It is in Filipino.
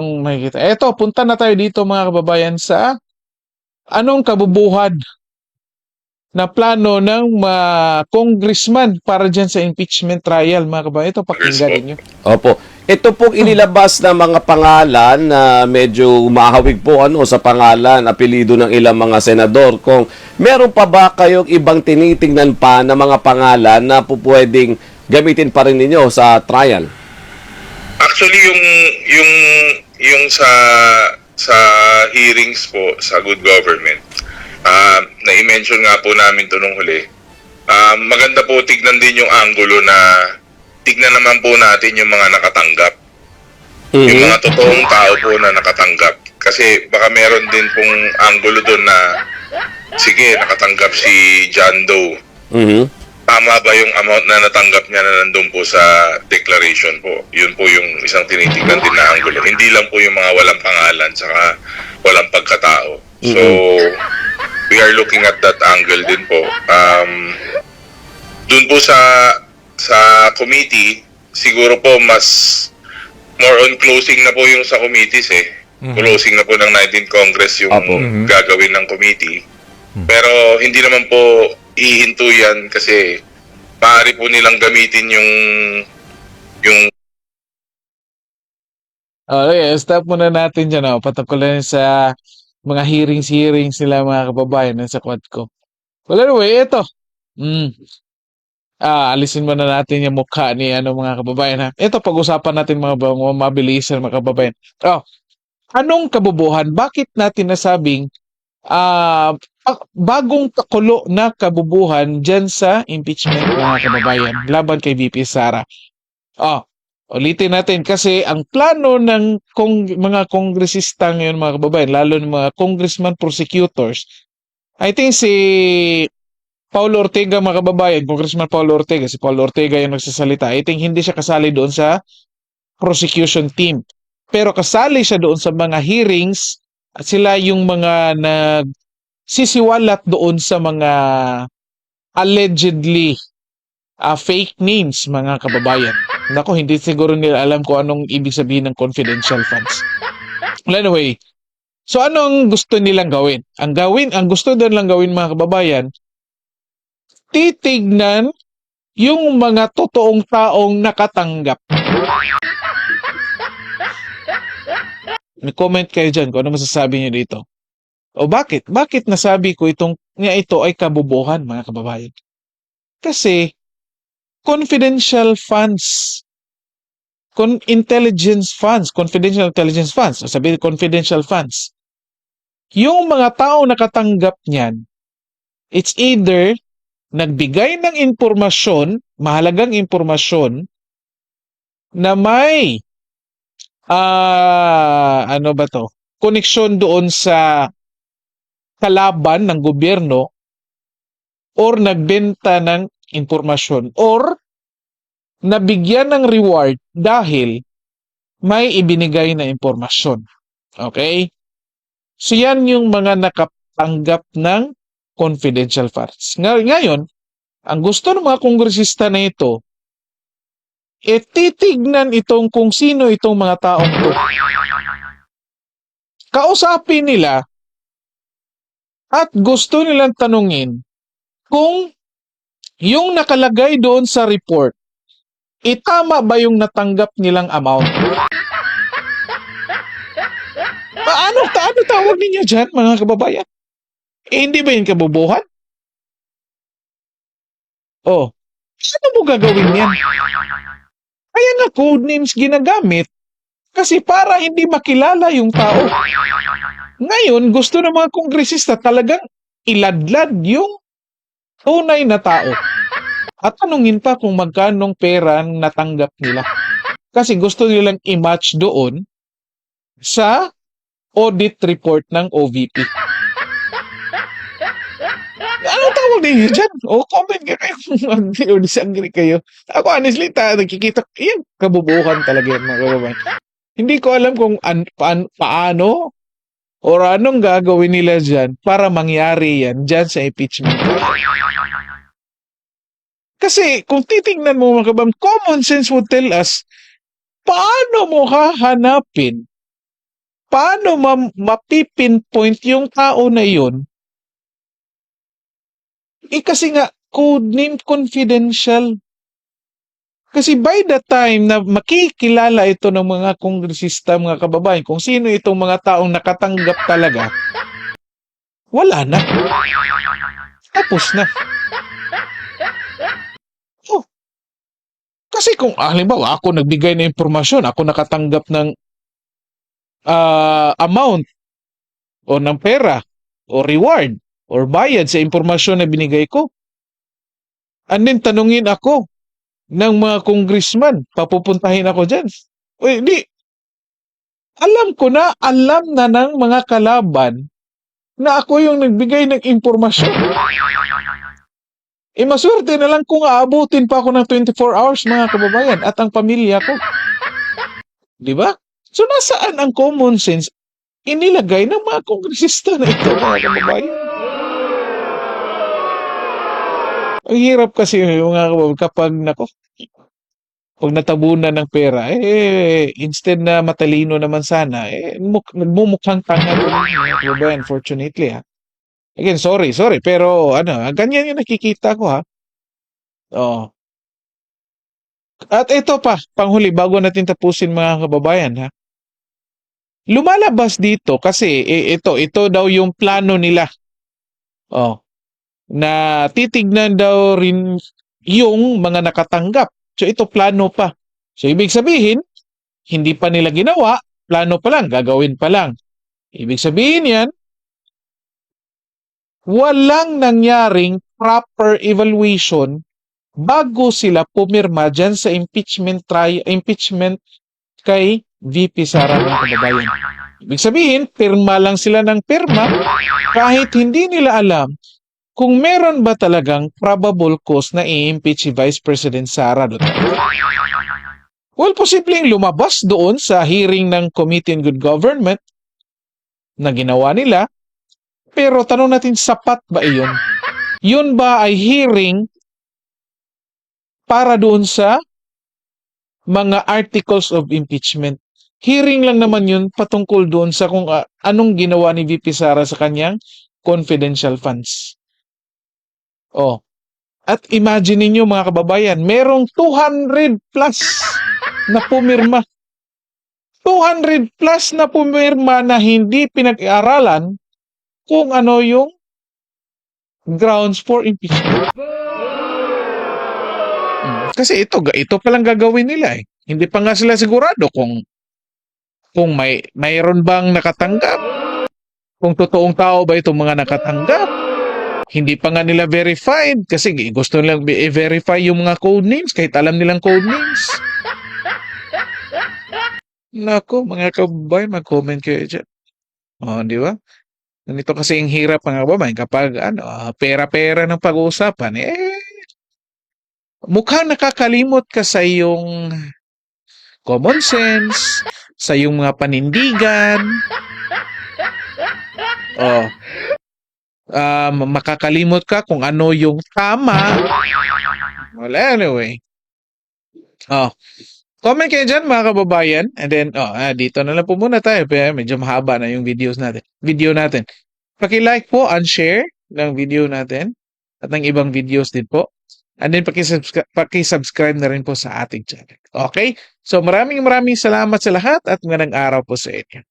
Kung makikita. Eto, punta na tayo dito mga kababayan sa anong kabubuhan na plano ng mga congressman para dyan sa impeachment trial mga kababayan. Ito, pakinggan ninyo. Opo. Ito pong inilabas na mga pangalan na medyo umahawig po ano sa pangalan, apelido ng ilang mga senador. Kung meron pa ba kayong ibang tinitingnan pa na mga pangalan na po pwedeng gamitin pa rin ninyo sa trial? Actually yung yung yung sa sa hearings po sa good government. ah na-mention nga po namin to nung huli. Ah, maganda po tignan din yung angulo na tignan naman po natin yung mga nakatanggap. Yung mga totoong tao po na nakatanggap. Kasi baka meron din pong angulo doon na sige, nakatanggap si John Doe. Mhm. Tama ba yung amount na natanggap niya na nandun po sa declaration po? Yun po yung isang tinitingnan din na angulo. Hindi lang po yung mga walang pangalan saka walang pagkatao. So, we are looking at that angle din po. Um, dun po sa sa committee, siguro po mas more on closing na po yung sa committees eh. Closing na po ng 19th Congress yung Apo. gagawin ng committee. Pero hindi naman po ihinto yan kasi maaari po nilang gamitin yung yung Okay, stop muna natin dyan. Oh. Patukulan sa mga hearings-hearings nila mga kababayan sa quad ko. Well, anyway, ito. Mm. Ah, alisin muna natin yung mukha ni ano mga kababayan ha. Ito pag-usapan natin mga, mga mabilisan mga kababayan. Oh, anong kabubuhan? Bakit natin nasabing pa- bagong kakulo na kabubuhan dyan sa impeachment mga kababayan laban kay VP Sara? Oh, ulitin natin kasi ang plano ng kong, mga kongresista ngayon mga kababayan, lalo ng mga congressman prosecutors, I think si Paulo Ortega mga kababayan, Congressman Paulo Ortega, si Paulo Ortega yung nagsasalita, I think hindi siya kasali doon sa prosecution team. Pero kasali siya doon sa mga hearings at sila yung mga nag sisiwalat doon sa mga allegedly ah, fake names mga kababayan. Nako, hindi siguro nila alam kung anong ibig sabihin ng confidential funds. Well, anyway, so anong gusto nilang gawin? Ang gawin, ang gusto nilang gawin mga kababayan, titignan yung mga totoong taong nakatanggap. Comment kayo dyan kung ano masasabi niyo dito. O bakit? Bakit nasabi ko itong nga ito ay kabubuhan mga kababayan? Kasi confidential funds con intelligence funds, confidential intelligence funds, sabihin confidential funds. Yung mga tao nakatanggap niyan, it's either nagbigay ng impormasyon, mahalagang impormasyon, na may ah ano ba to? Koneksyon doon sa kalaban ng gobyerno or nagbenta ng impormasyon or nabigyan ng reward dahil may ibinigay na impormasyon. Okay? So yan yung mga nakatanggap ng confidential. Ngay- Ngayon, ang gusto ng mga kongresista na ito, e titignan itong kung sino itong mga taong to. Kausapin nila at gusto nilang tanungin kung yung nakalagay doon sa report, itama ba yung natanggap nilang amount? Paano, paano tawag ninyo dyan, mga kababayan? Eh, hindi ba yun kabubuhan? Oh, ano mo gagawin yan? Kaya nga code names ginagamit kasi para hindi makilala yung tao. Ngayon, gusto ng mga kongresista talagang iladlad yung tunay na tao. At tanungin pa kung magkanong pera ang natanggap nila. Kasi gusto nilang i-match doon sa audit report ng OVP. Ano ninyo dyan? O comment ka kayo agree or disagree kayo. Ako honestly, ta, nakikita, yan, kabubuhan talaga yan mga kababayan. Hindi ko alam kung an, paan- paano or anong gagawin nila dyan para mangyari yan dyan sa impeachment. Kasi kung titingnan mo mga kababayan, common sense would tell us, paano mo hahanapin paano ma- mapipinpoint yung tao na yun? Eh kasi nga, codename confidential. Kasi by the time na makikilala ito ng mga kongresista, mga kababayan, kung sino itong mga taong nakatanggap talaga, wala na. Tapos na. Oh. Kasi kung, ah, halimbawa, ako nagbigay ng impormasyon, ako nakatanggap ng ah, amount o ng pera o reward or bayad sa impormasyon na binigay ko. And then tanungin ako ng mga congressman, papupuntahin ako dyan. Uy, di. Alam ko na, alam na ng mga kalaban na ako yung nagbigay ng impormasyon. Eh, maswerte na lang kung aabutin pa ako ng 24 hours, mga kababayan, at ang pamilya ko. Di ba? So, nasaan ang common sense inilagay ng mga kongresista na ito, mga kababayan? Ang hirap kasi mga kababayan, kapag, nako, pag natabunan ng pera, eh, instead na matalino naman sana, eh, muk- nagmumukhang tanga doon, mga kababayan, fortunately, ha. Again, sorry, sorry, pero, ano, ganyan yung nakikita ko, ha. Oo. At ito pa, panghuli, bago natin tapusin mga kababayan, ha. Lumalabas dito kasi eh, ito, ito daw yung plano nila. Oh. Na titignan daw rin yung mga nakatanggap. So ito plano pa. So ibig sabihin, hindi pa nila ginawa, plano pa lang, gagawin pa lang. Ibig sabihin yan, walang nangyaring proper evaluation bago sila pumirma dyan sa impeachment try impeachment kay VP Sara mga kababayan. Ibig sabihin, pirma lang sila ng pirma kahit hindi nila alam kung meron ba talagang probable cause na i-impeach si Vice President Sara Duterte. Well, posibleng lumabas doon sa hearing ng Committee on Good Government na ginawa nila. Pero tanong natin, sapat ba iyon? Yun ba ay hearing para doon sa mga articles of impeachment? Hearing lang naman yun patungkol doon sa kung ah, anong ginawa ni VP Sara sa kanyang confidential funds. Oh. At imagine niyo mga kababayan, merong 200 plus na pumirma. 200 plus na pumirma na hindi pinag-aaralan kung ano yung grounds for impeachment. Hmm, Kasi ito, ito palang gagawin nila eh. Hindi pa nga sila sigurado kung kung may mayroon bang nakatanggap. Kung totoong tao ba itong mga nakatanggap. Hindi pa nga nila verified kasi gusto nilang i-verify yung mga code names kahit alam nilang code names. Nako, mga kababayan, mag-comment kayo dyan. O, di ba? Ganito kasi ang hirap mga kababayan kapag ano, ah, pera-pera ng pag-uusapan, eh, mukhang nakakalimot ka sa iyong common sense, sa iyong mga panindigan. Oh. Um, makakalimot ka kung ano yung tama. Well, anyway. Oh. Comment kayo dyan mga kababayan. And then, oh, ah, dito na lang po muna tayo. Pero medyo mahaba na yung videos natin. Video natin. Paki-like po and share ng video natin. At ng ibang videos din po. And then, pakisubscribe, pakisubscribe na rin po sa ating channel. Okay? So, maraming maraming salamat sa lahat at magandang araw po sa inyo.